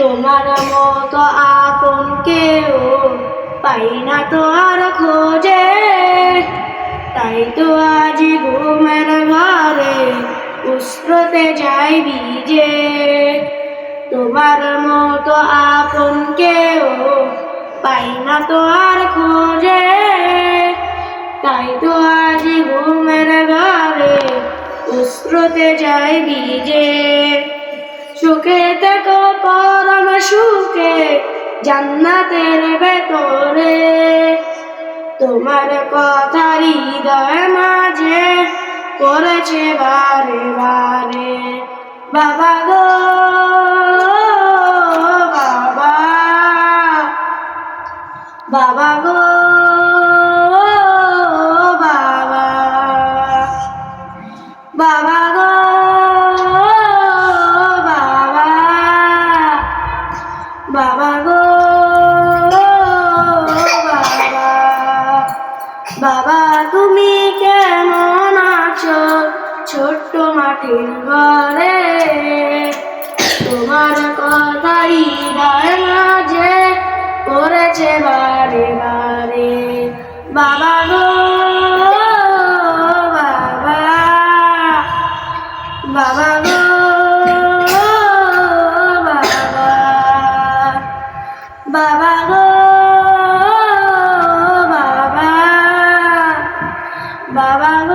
তোমার মতো আপন কেউ পাই না তো আর খোঁজে। তাই তো আজ ঘুমের ঘরে উস্রতে যাই বিজে তোমার মতো আপন কেউ পাই না তো আর খোঁজে। তাই তো আজ ঘুমের ঘরে উস্রতে যাই বিজে সুখে থেকো পরম সুখে জান্নাতের ভেতরে। তোমার কথা হৃদয় মাঝে করেছে বারে বারে। বাবা গো, বাবা। বাবা গো, বাবা। বাবা বাবা বাবা তুমি কেমন আছো? ছোট্ট মাটির ঘরে। তোমার কথাই হৃদয় মাঝে করেছে বারে 爸爸